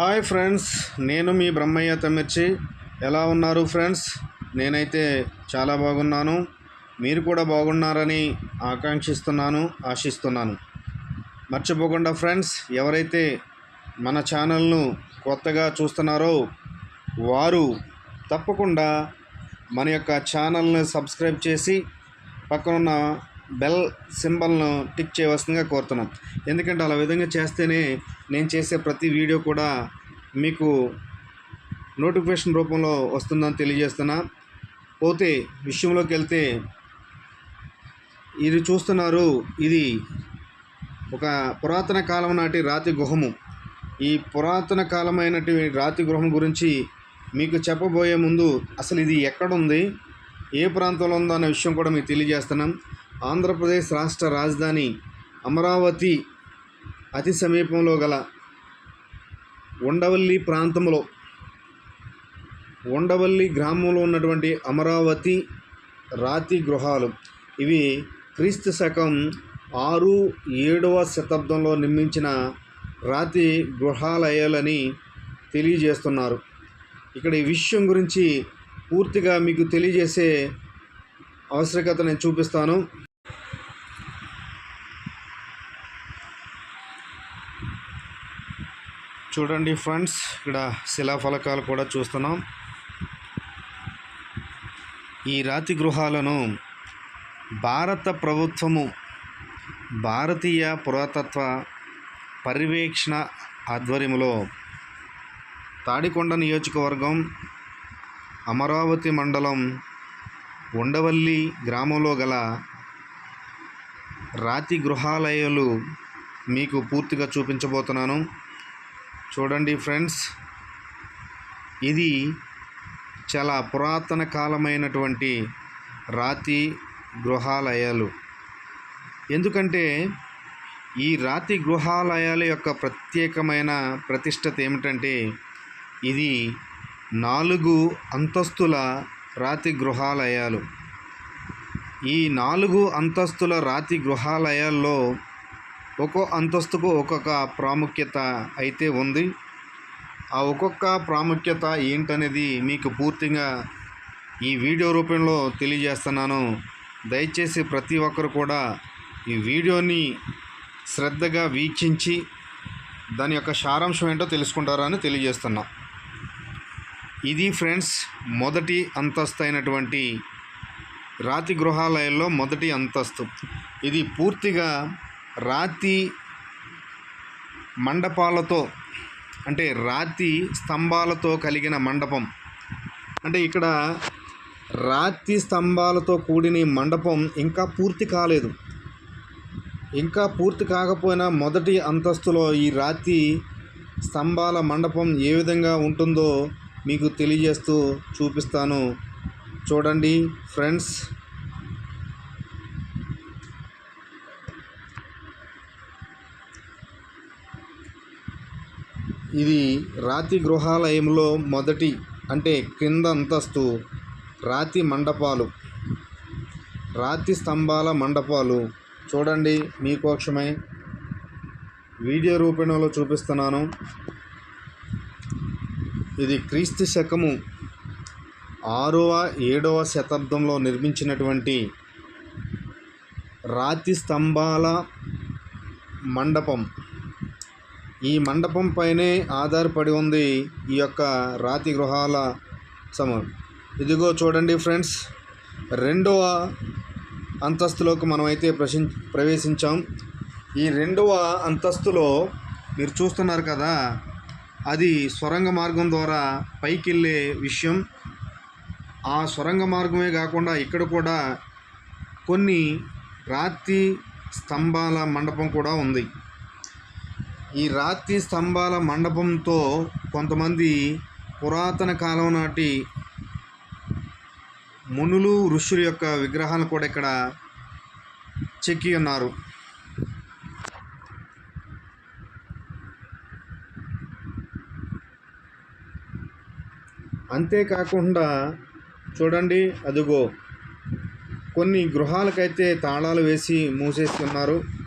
Hi friends నేను మీ బ్రహ్మయ్య తమిర్చి ఎలా ఉన్నారు ఫ్రెండ్స్? నేనైతే చాలా బాగున్నాను. మీరు కూడా బాగున్నారని ఆకాంక్షిస్తున్నాను ఆశిస్తున్నాను. మర్చిపోకుండా ఫ్రెండ్స్ ఎవరైతే మన ఛానల్ను కొత్తగా చూస్తున్నారో వారు తప్పకుండా మన యొక్క ఛానల్ని సబ్స్క్రైబ్ చేసి పక్కనున్న బెల్ సింబల్ను టిక్ చేయవలసిందిగా కోరుతున్నాం. ఎందుకంటే అలా విధంగా చేస్తేనే నేను చేసే ప్రతి వీడియో కూడా మీకు నోటిఫికేషన్ రూపంలో వస్తుందని తెలియజేస్తున్నా. పోతే విషయంలోకి వెళ్తే ఇది చూస్తున్నారు ఇది ఒక పురాతన కాలం నాటి రాతి గుహము. ఈ పురాతన కాలమైనటి రాతి గృహం గురించి మీకు చెప్పబోయే ముందు అసలు ఇది ఎక్కడుంది ఏ ప్రాంతంలో ఉందో అనే విషయం కూడా మీకు తెలియజేస్తున్నాం. ఆంధ్రప్రదేశ్ రాష్ట్ర రాజధాని అమరావతి అతి సమీపంలో గల ఉండవల్లి ప్రాంతంలో ఉండవల్లి గ్రామంలో ఉన్నటువంటి అమరావతి రాతి గృహాలు. ఇవి క్రీస్తు శకం ఆరు ఏడవ శతాబ్దంలో నిర్మించిన రాతి గృహాలయాలని తెలియజేస్తున్నారు. ఇక్కడ ఈ విషయం గురించి పూర్తిగా మీకు తెలియజేసే ఆవశ్యకత నేను చూపిస్తాను. చూడండి ఫ్రెండ్స్ ఇక్కడ శిలాఫలకాలు కూడా చూస్తున్నాం. ఈ రాతి గృహాలను భారత ప్రభుత్వము భారతీయ పురాతత్వ పర్యవేక్షణ ఆధ్వర్యంలో తాడికొండ నియోజకవర్గం అమరావతి మండలం ఉండవల్లి గ్రామంలో గల రాతి గృహాలయాలు మీకు పూర్తిగా చూపించబోతున్నాను. చూడండి ఫ్రెండ్స్ ఇది చాలా పురాతన కాలమైనటువంటి రాతి గృహాలయాలు. ఎందుకంటే ఈ రాతి గృహాలయాల యొక్క ప్రత్యేకమైన ప్రతిష్టత ఏమిటంటే ఇది నాలుగు అంతస్తుల రాతి గృహాలయాలు. ఈ నాలుగు అంతస్తుల రాతి గృహాలయాల్లో ఒక్కో అంతస్తుకు ఒక్కొక్క ప్రాముఖ్యత అయితే ఉంది. ఆ ఒక్కొక్క ప్రాముఖ్యత ఏంటనేది మీకు పూర్తిగా ఈ వీడియో రూపంలో తెలియజేస్తున్నాను. దయచేసి ప్రతి ఒక్కరు కూడా ఈ వీడియోని శ్రద్ధగా వీక్షించి దాని యొక్క సారాంశం ఏంటో తెలుసుకుంటారని తెలియజేస్తున్నా. ఇది ఫ్రెండ్స్ మొదటి అంతస్తు అయినటువంటి రాతి గృహాలయాల్లో మొదటి అంతస్తు. ఇది పూర్తిగా రాతి మండపాలతో అంటే రాతి స్తంభాలతో కలిగిన మండపం. అంటే ఇక్కడ రాతి స్తంభాలతో కూడిన ఈ మండపం ఇంకా పూర్తి కాలేదు. ఇంకా పూర్తి కాకపోయినా మొదటి అంతస్తులో ఈ రాతి స్తంభాల మండపం ఏ విధంగా ఉంటుందో మీకు తెలియజేస్తూ చూపిస్తాను. చూడండి ఫ్రెండ్స్ ఇది రాతి గృహాలయంలో మొదటి అంటే క్రింద అంతస్తు రాతి మండపాలు. రాతి స్తంభాల మండపాలు. చూడండి మీకోసమై వీడియో రూపంలో చూపిస్తున్నాను. ఇది క్రీస్తు శకము ఆరవ ఏడవ శతాబ్దంలో నిర్మించినటువంటి రాతి స్తంభాల మండపం. ఈ మండపం పైనే ఆధారపడి ఉంది ఈ యొక్క రాతి గృహాల సమం ఇదిగో చూడండి ఫ్రెండ్స్ రెండవ అంతస్తులోకి మనమైతే ప్రశి ప్రవేశించాం. ఈ రెండవ అంతస్తులో మీరు చూస్తున్నారు కదా అది సొరంగ మార్గం ద్వారా పైకి వెళ్ళే విషయం. ఆ సొరంగ మార్గమే కాకుండా ఇక్కడ కూడా కొన్ని రాతి స్తంభాల మండపం కూడా ఉంది. ఈ రాతి స్తంభాల మండపంతో కొంతమంది పురాతన కాలం నాటి మునులు ఋషుల యొక్క విగ్రహాలు కూడా ఇక్కడ చెక్కి ఉన్నారు. అంతేకాకుండా చూడండి అదిగో కొన్ని గృహాలకైతే తాళాలు వేసి మూసేస్తున్నారు.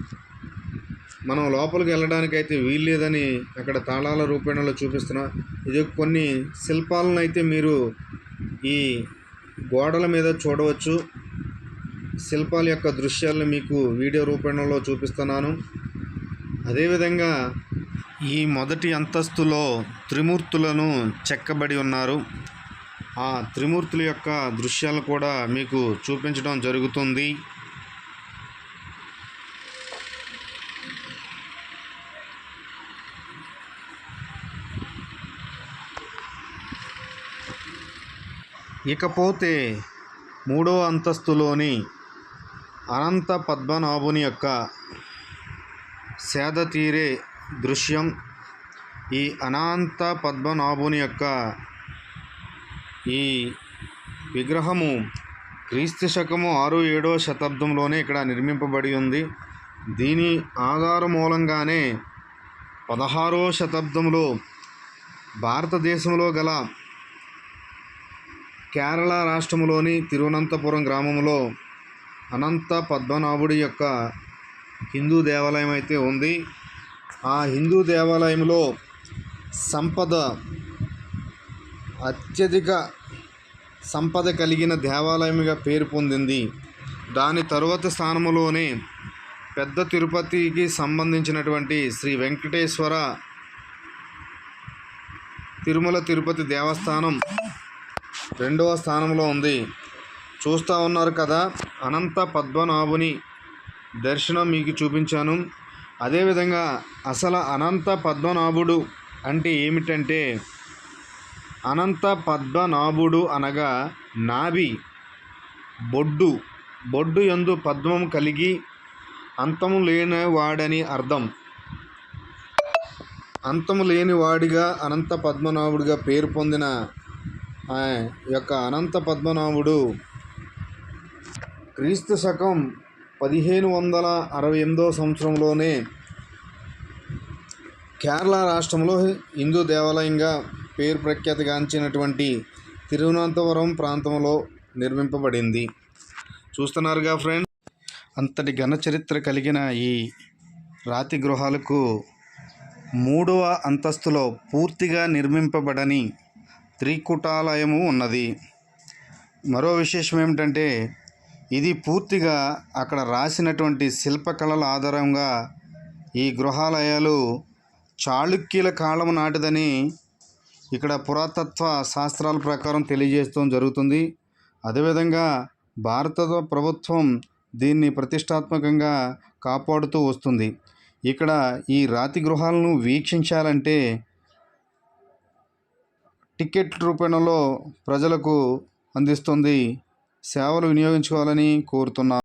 మనం లోపలికి వెళ్ళడానికి అయితే వీల్లేదని అక్కడ తాళాల రూపేణలో చూపిస్తున్నా. ఇది కొన్ని శిల్పాలను అయితే మీరు ఈ గోడల మీద చూడవచ్చు. శిల్పాల యొక్క దృశ్యాలను మీకు వీడియో రూపంలో చూపిస్తున్నాను. అదేవిధంగా ఈ మొదటి అంతస్తులో త్రిమూర్తులను చెక్కబడి ఉన్నారు. ఆ త్రిమూర్తుల యొక్క దృశ్యాలు కూడా మీకు చూపించడం జరుగుతుంది. ఇకపోతే మూడో అంతస్తులోని అనంత పద్మనాభుని యొక్క సేద తీరే దృశ్యం. ఈ అనంత పద్మనాభుని యొక్క ఈ విగ్రహము క్రీస్తు శకము ఆరు ఏడో శతాబ్దంలోనే ఇక్కడ నిర్మింపబడి ఉంది. దీని ఆధార మూలంగానే పదహారో శతాబ్దంలో భారతదేశంలో గల కేరళ రాష్ట్రములోని తిరువనంతపురం గ్రామంలో అనంత పద్మనాభుడి యొక్క హిందూ దేవాలయం అయితే ఉంది. ఆ హిందూ దేవాలయంలో సంపద అత్యధిక సంపద కలిగిన దేవాలయంగా పేరు పొందింది. దాని తరువాత స్థానంలోనే పెద్ద తిరుపతికి సంబంధించినటువంటి శ్రీ వెంకటేశ్వర తిరుమల తిరుపతి దేవస్థానం రెండవ స్థానంలో ఉంది. చూస్తూ ఉన్నారు కదా అనంత పద్మనాభుని దర్శనం మీకు చూపించాను. అదేవిధంగా అసలు అనంత పద్మనాభుడు అంటే ఏమిటంటే అనంత పద్మనాభుడు అనగా నాభి బొడ్డు. బొడ్డు ఎందు పద్మం కలిగి అంతము లేనివాడని అర్థం. అంతము లేనివాడిగా అనంత పద్మనాభుడిగా పేరు పొందిన యొక్క అనంత పద్మనాభుడు. క్రీస్తు శకం పదిహేను వందల అరవై ఎనిమిదో సంవత్సరంలోనే కేరళ రాష్ట్రంలో హిందూ దేవాలయంగా పేరు ప్రఖ్యాతిగాంచినటువంటి తిరువనంతపురం ప్రాంతంలో నిర్మింపబడింది. చూస్తున్నారుగా ఫ్రెండ్స్? అంతటి ఘన చరిత్ర కలిగిన ఈ రాతి గృహాలకు మూడవ అంతస్తులో పూర్తిగా నిర్మింపబడని త్రికుటాలయము ఉన్నది. మరో విశేషం ఏమిటంటే ఇది పూర్తిగా అక్కడ రాసినటువంటి శిల్పకళల ఆధారంగా ఈ గృహాలయాలు చాళుక్యుల కాలం నాటిదని ఇక్కడ పురాతత్వ శాస్త్రాల ప్రకారం తెలియజేస్తూ జరుగుతుంది. అదేవిధంగా భారత ప్రభుత్వం దీన్ని ప్రతిష్టాత్మకంగా కాపాడుతూ వస్తుంది. ఇక్కడ ఈ రాతి గృహాలను వీక్షించాలంటే టికెట్ రూపంలో ప్రజలకు అందిస్తుంది. సేవలు వినియోగించుకోవాలని కోరుతున్నాను